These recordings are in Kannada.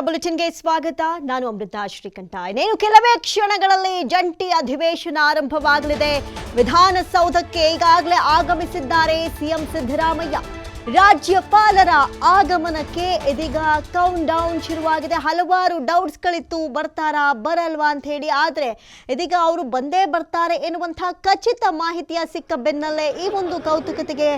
ಬುಲೆಟಿನ್ಗೆ ಸ್ವಾಗತ. ನಾನು ಅಮೃತ ಶ್ರೀಕಂಠ. ಇನ್ನೇನು, ಕೆಲವೇ ಕ್ಷಣಗಳಲ್ಲಿ ಜಂಟಿ ಅಧಿವೇಶನ ಆರಂಭವಾಗಲಿದೆ. ವಿಧಾನಸೌಧಕ್ಕೆ ಈಗಾಗಲೇ ಆಗಮಿಸಿದ್ದಾರೆ ಸಿಎಂ ಸಿದ್ದರಾಮಯ್ಯ. ರಾಜ್ಯಪಾಲರ ಆಗಮನಕ್ಕೆ ಇದೀಗ ಕೌಂಟ್ ಡೌನ್ ಶುರುವಾಗಿದೆ. ಹಲವಾರು ಡೌಟ್ಸ್ಗಳಿತ್ತು ಬರ್ತಾರಾ, ಬರಲ್ವಾ ಅಂತ ಹೇಳಿ. ಆದರೆ ಇದೀಗ ಅವರು ಬಂದೇ ಬರ್ತಾರೆ ಎನ್ನುವಂತಹ ಖಚಿತ ಮಾಹಿತಿಯ ಸಿಕ್ಕ ಬೆನ್ನಲ್ಲೇ ಈ ಒಂದು ಕೌತುಕತೆಗೆ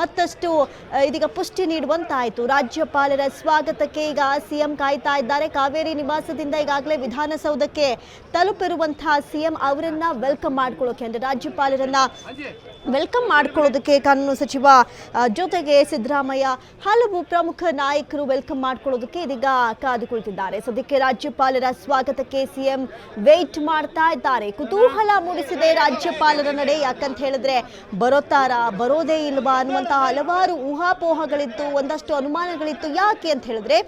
ಮತ್ತಷ್ಟು ಇದೀಗ ಪುಷ್ಟಿ ನೀಡುವಂತಾಯಿತು. ರಾಜ್ಯಪಾಲರ ಸ್ವಾಗತಕ್ಕೆ ಈಗ ಸಿಎಂ ಕಾಯ್ತಾ ಇದ್ದಾರೆ. ಕಾವೇರಿ ನಿವಾಸದಿಂದ ಈಗಾಗಲೇ ವಿಧಾನಸೌಧಕ್ಕೆ ತಲುಪಿರುವಂತಹ ಸಿಎಂ ಅವರನ್ನ ವೆಲ್ಕಮ್ ಮಾಡ್ಕೊಳ್ಳೋಕೆ ಅಂದರೆ ರಾಜ್ಯಪಾಲರನ್ನ ವೆಲ್ಕಮ್ ಮಾಡ್ಕೊಳ್ಳೋದಕ್ಕೆ ಕಾನೂನು ಸಚಿವ ಜೊತೆಗೆ ಸಿದ್ದರಾಮಯ್ಯ, ಹಲವು ಪ್ರಮುಖ ನಾಯಕರು ವೆಲ್ಕಮ್ ಮಾಡ್ಕೊಳ್ಳೋದಕ್ಕೆ ಇದೀಗ ಕಾದು ಕುಳಿತಿದ್ದಾರೆ ಸದ್ಯಕ್ಕೆ ರಾಜ್ಯಪಾಲರ ಸ್ವಾಗತಕ್ಕೆ ಸಿಎಂ ವೆಯ್ಟ್ ಮಾಡ್ತಾ ಇದ್ದಾರೆ. ಕುತೂಹಲ ಮೂಡಿಸಿದೆ ರಾಜ್ಯಪಾಲರ ನಡೆ, ಯಾಕಂತ ಹೇಳಿದ್ರೆ ಬರೋತಾರ ಬರೋದೇ ಇಲ್ವಾ ಅನ್ನುವಂತಹ ಹಲವಾರು ಊಹಾಪೋಹಗಳಿತ್ತು, ಒಂದಷ್ಟು ಅನುಮಾನಗಳಿತ್ತು. ಯಾಕೆ ಅಂತ ಹೇಳಿದ್ರೆ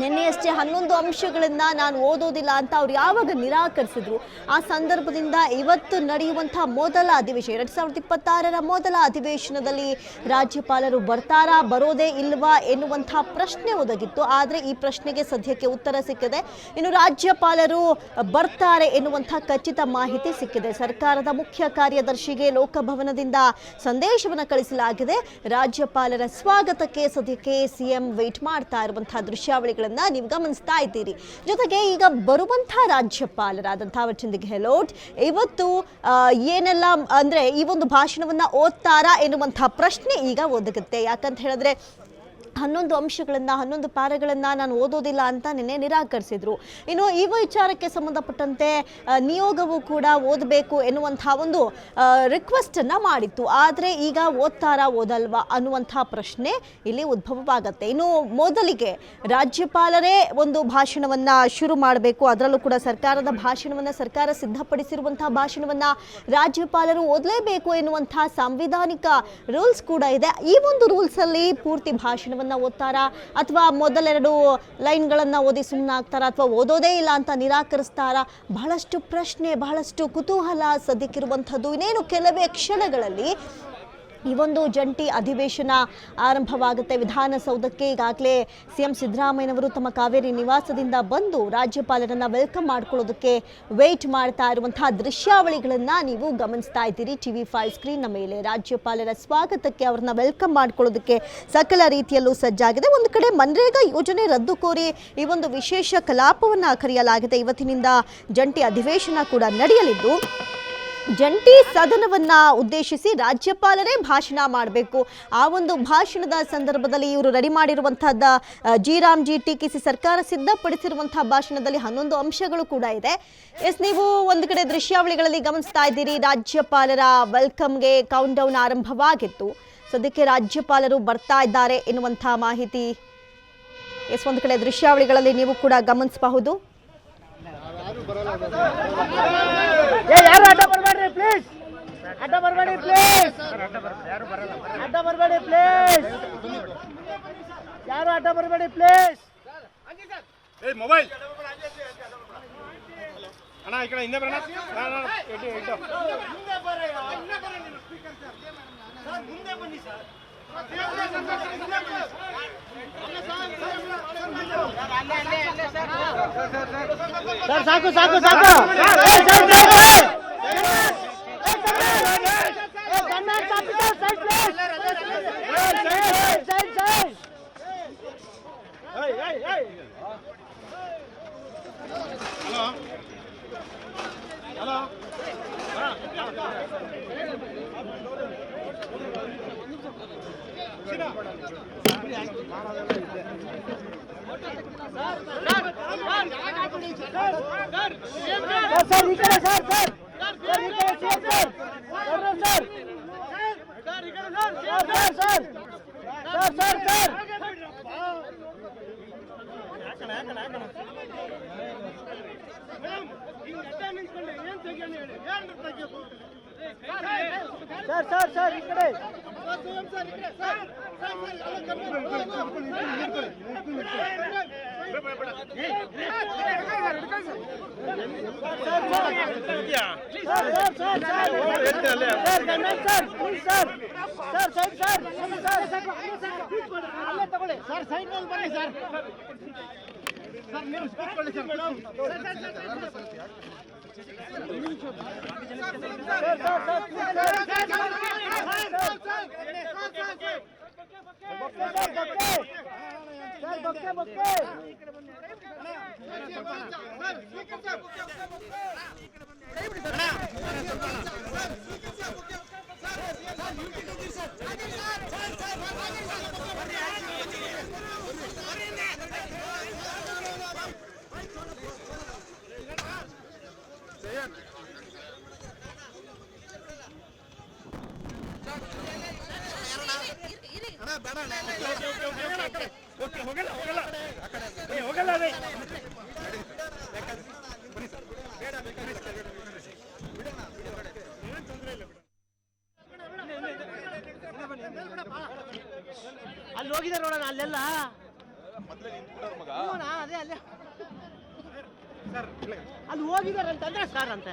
ನಿನ್ನೆಯಷ್ಟೇ ಹನ್ನೊಂದು ಅಂಶಗಳನ್ನ ನಾನು ಓದೋದಿಲ್ಲ ಅಂತ ಅವ್ರು ಯಾವಾಗ ನಿರಾಕರಿಸಿದ್ರು? ಆ ಸಂದರ್ಭದಿಂದ ಇವತ್ತು ನಡೆಯುವಂತಹ ಮೊದಲ ಅಧಿವೇಶನ, ಎರಡ್ ಸಾವಿರದ ಇಪ್ಪತ್ತಾರರ ಮೊದಲ ಅಧಿವೇಶನದಲ್ಲಿ ರಾಜ್ಯಪಾಲರು ಬರ್ತಾರಾ, ಬರೋದೇ ಇಲ್ವಾ ಎನ್ನುವಂತಹ ಪ್ರಶ್ನೆ ಒದಗಿತ್ತು. ಆದರೆ ಈ ಪ್ರಶ್ನೆಗೆ ಸದ್ಯಕ್ಕೆ ಉತ್ತರ ಸಿಕ್ಕಿದೆ. ಇನ್ನು ರಾಜ್ಯಪಾಲರು ಬರ್ತಾರೆ ಎನ್ನುವಂತಹ ಖಚಿತ ಮಾಹಿತಿ ಸಿಕ್ಕಿದೆ. ಸರ್ಕಾರದ ಮುಖ್ಯ ಕಾರ್ಯದರ್ಶಿಗೆ ಲೋಕಭವನದಿಂದ ಸಂದೇಶವನ್ನು ಕಳಿಸಲಾಗಿದೆ. ರಾಜ್ಯಪಾಲರ ಸ್ವಾಗತಕ್ಕೆ ಸದ್ಯಕ್ಕೆ ಸಿಎಂ ವೇಟ್ ಮಾಡ್ತಾ ಇರುವಂತಹ ದೃಶ್ಯಾವಳಿಗಳನ್ನ ನೀವು ಗಮನಿಸ್ತಾ ಇದ್ದೀರಿ. ಜೊತೆಗೆ ಈಗ ಬರುವಂತಹ ರಾಜ್ಯಪಾಲರಾದಂತಹ ಅವರ್ಚಂದ್ ಗೆಹ್ಲೋಟ್ ಇವತ್ತು ಏನೆಲ್ಲ, ಅಂದ್ರೆ ಈ ಒಂದು ಭಾಷಣವನ್ನ ಓದ್ತಾರಾ ಎನ್ನುವಂತಹ ಪ್ರಶ್ನೆ ಈಗ ಒದಗುತ್ತೆ. ಯಾಕಂತ ಹೇಳಿದ್ರೆ ಹನ್ನೊಂದು ಅಂಶಗಳನ್ನ, ಹನ್ನೊಂದು ಪಾರಗಳನ್ನು ನಾನು ಓದೋದಿಲ್ಲ ಅಂತ ನಿನ್ನೆ ನಿರಾಕರಿಸಿದ್ರು. ಇನ್ನು ಈ ವಿಚಾರಕ್ಕೆ ಸಂಬಂಧಪಟ್ಟಂತೆ ನಿಯೋಗವು ಕೂಡ ಓದಬೇಕು ಎನ್ನುವಂತಹ ಒಂದು ರಿಕ್ವೆಸ್ಟ್ ಅನ್ನ ಮಾಡಿತ್ತು. ಆದರೆ ಈಗ ಓದ್ತಾರಾ, ಓದಲ್ವಾ ಅನ್ನುವಂತಹ ಪ್ರಶ್ನೆ ಇಲ್ಲಿ ಉದ್ಭವವಾಗತ್ತೆ. ಇನ್ನು ಮೊದಲಿಗೆ ರಾಜ್ಯಪಾಲರೇ ಒಂದು ಭಾಷಣವನ್ನ ಶುರು ಮಾಡಬೇಕು. ಅದರಲ್ಲೂ ಕೂಡ ಸರ್ಕಾರದ ಭಾಷಣವನ್ನ, ಸರ್ಕಾರ ಸಿದ್ಧಪಡಿಸಿರುವಂತಹ ಭಾಷಣವನ್ನ ರಾಜ್ಯಪಾಲರು ಓದಲೇಬೇಕು ಎನ್ನುವಂತಹ ಸಾಂವಿಧಾನಿಕ ರೂಲ್ಸ್ ಕೂಡ ಇದೆ. ಈ ಒಂದು ರೂಲ್ಸ್ ಅಲ್ಲಿ ಪೂರ್ತಿ ಭಾಷಣವನ್ನ ಓದ್ತಾರಾ ಅಥವಾ ಮೊದಲೆರಡು ಲೈನ್ಗಳನ್ನು ಓದಿ ಸುಮ್ಮನೆ ಆಗ್ತಾರಾ ಅಥವಾ ಓದೋದೇ ಇಲ್ಲ ಅಂತ ನಿರಾಕರಿಸ್ತಾರಾ? ಬಹಳಷ್ಟು ಪ್ರಶ್ನೆ, ಬಹಳಷ್ಟು ಕುತೂಹಲ ಸದ್ಯಕ್ಕಿರುವಂಥದ್ದು. ಇನ್ನೇನು ಕೆಲವೇ ಕ್ಷಣಗಳಲ್ಲಿ ಈ ಒಂದು ಜಂಟಿ ಅಧಿವೇಶನ ಆರಂಭವಾಗುತ್ತೆ. ವಿಧಾನಸೌಧಕ್ಕೆ ಈಗಾಗಲೇ ಸಿಎಂ ಸಿದ್ದರಾಮಯ್ಯನವರು ತಮ್ಮ ಕಾವೇರಿ ನಿವಾಸದಿಂದ ಬಂದು ರಾಜ್ಯಪಾಲರನ್ನ ವೆಲ್ಕಮ್ ಮಾಡ್ಕೊಳ್ಳೋದಕ್ಕೆ ವೇಟ್ ಮಾಡ್ತಾ ಇರುವಂತಹ ದೃಶ್ಯಾವಳಿಗಳನ್ನು ನೀವು ಗಮನಿಸ್ತಾ ಇದ್ದೀರಿ. ಟಿ ವಿ ಫೈವ್ ಸ್ಕ್ರೀನ್ನ ಮೇಲೆ ರಾಜ್ಯಪಾಲರ ಸ್ವಾಗತಕ್ಕೆ ಅವ್ರನ್ನ ವೆಲ್ಕಮ್ ಮಾಡ್ಕೊಳ್ಳೋದಕ್ಕೆ ಸಕಲ ರೀತಿಯಲ್ಲೂ ಸಜ್ಜಾಗಿದೆ. ಒಂದು ಕಡೆ ಮನ್ರೇಗಾ ಯೋಜನೆ ರದ್ದು ಕೋರಿ ಈ ಒಂದು ವಿಶೇಷ ಕಲಾಪವನ್ನ ಕರೆಯಲಾಗಿದೆ. ಇವತ್ತಿನಿಂದ ಜಂಟಿ ಅಧಿವೇಶನ ಕೂಡ ನಡೆಯಲಿದ್ದು ಜಂಟಿ ಸದನವನ್ನ ಉದ್ದೇಶಿಸಿ ರಾಜ್ಯಪಾಲರೇ ಭಾಷಣ ಮಾಡಬೇಕು. ಆ ಒಂದು ಭಾಷಣದ ಸಂದರ್ಭದಲ್ಲಿ ಇವರು ರೆಡಿ ಮಾಡಿರುವಂತಹದ್ದ ಜಿ ರಾಮ್ ಜಿ ಟೀಕಿಸಿ ಸರ್ಕಾರ ಸಿದ್ಧಪಡಿಸಿರುವಂತಹ ಭಾಷಣದಲ್ಲಿ ಹನ್ನೊಂದು ಅಂಶಗಳು ಕೂಡ ಇದೆ. ಎಸ್, ನೀವು ಒಂದು ಕಡೆ ದೃಶ್ಯಾವಳಿಗಳಲ್ಲಿ ಗಮನಿಸ್ತಾ ಇದ್ದೀರಿ, ರಾಜ್ಯಪಾಲರ ವೆಲ್ಕಮ್ಗೆ ಕೌಂಟ್ ಡೌನ್ ಆರಂಭವಾಗಿತ್ತು. ಸದ್ಯಕ್ಕೆ ರಾಜ್ಯಪಾಲರು ಬರ್ತಾ ಇದ್ದಾರೆ ಎನ್ನುವಂತಹ ಮಾಹಿತಿ ಎಸ್, ಒಂದು ಕಡೆ ದೃಶ್ಯಾವಳಿಗಳಲ್ಲಿ ನೀವು ಕೂಡ ಗಮನಿಸಬಹುದು. ಏ ಯಾರು ಅಡ್ಡ ಬರಬೇಡ್ರಿ ಪ್ಲೀಸ್ ಅಡ್ಡ ಬರಬೇಡಿ ಪ್ಲೀಸ್ ಅಡ್ಡ ಬರಬೇಡಿ ಪ್ಲೀಸ್ ಯಾರು ಅಡ್ಡ ಬರಬೇಡಿ ಪ್ಲೀಸ್ ಏ ಮೊಬೈಲ್ ಅಣ್ಣ ಈ ಕಡೆ ಹಿಂದೆ ಬರೋಣ ಅಣ್ಣ, ಇಟ್ಟು, ಇಟ್ಟು. ಸರ್ ಸಾಕು ಸಾಕು ಸಾಕು సార్ ఇక్కడ సార్ సార్ సార్ ఇక్కడ సార్ సార్ సార్ సార్ ఇక్కడ sir sir sir sir sir sir అక్కడ అక్కడ అక్కడ మేడం ఇంగ్ అడ్డానించుకోండి ఏం తగ్గాను ఏం తగ్గదు సార్ సార్ సార్ ఇక్కడే ಸರ್ ಸೈನ್ ಮೇಲೆ ಬನ್ನಿ ಸರ್ ಸರ್ ನೀವು ಕೂತ್ಕೊಳ್ಳಿ ಸರ್ ಸರ್ ಹೋಗಿದ್ದಾರೆ ನೋಡೋಣ ಅಲ್ಲೆಲ್ಲ. ನೋಡೋಣ, ಅದೇ ಅಲ್ಲೇ. ಅಲ್ಲಿ ಹೋಗಿದ್ದಾರೆ ಅಂತಂದ್ರೆ ಸರ್ ಅಂತೆ.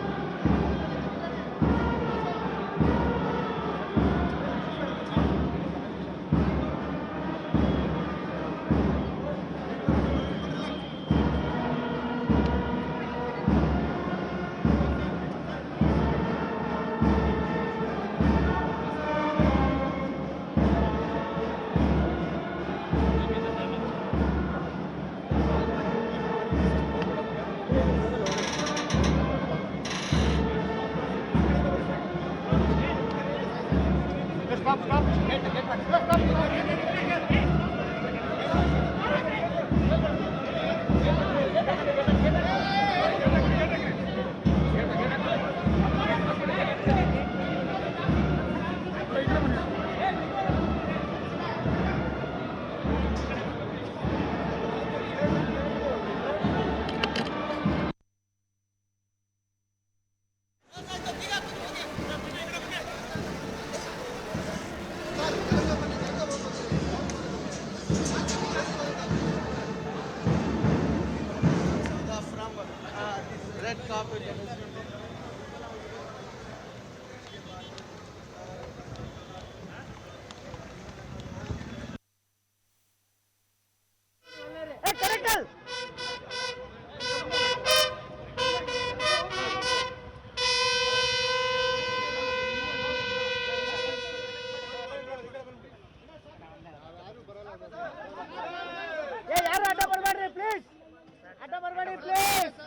ಪ್ಲೀಸ್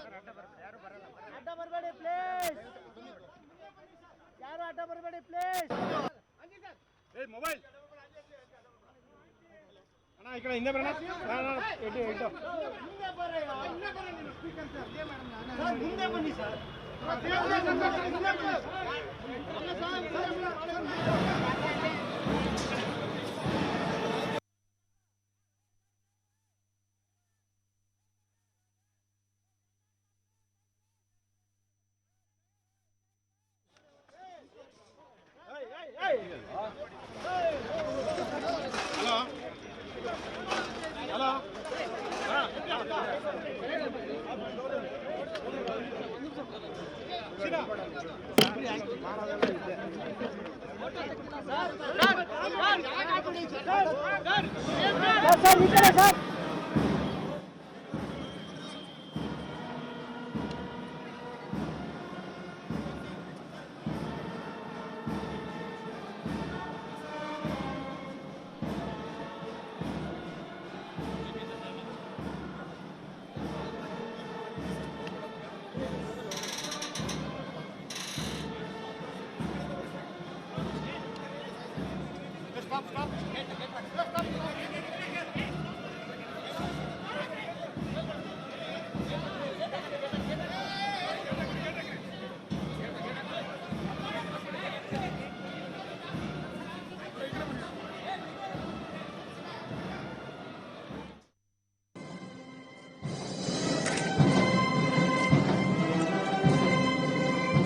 ಅಡ್ಡ ಬರಬೇಡಿ ಪ್ಲೀಸ್ ಯಾರು ಅಡ್ಡ ಬರಬೇಡಿ ಪ್ಲೀಸ್ ಏ ಮೊಬೈಲ್ ಅಣ್ಣ ಈ ಕಡೆ ಹಿಂದೆ ಬರೋಣ ಇಟ್ಟು ಇಟ್ಟು ಮುಂದೆ ಬನ್ನಿ ಸರ್ ಹಲೋ ಸರ್ ಈ ಕಡೆ ಸರ್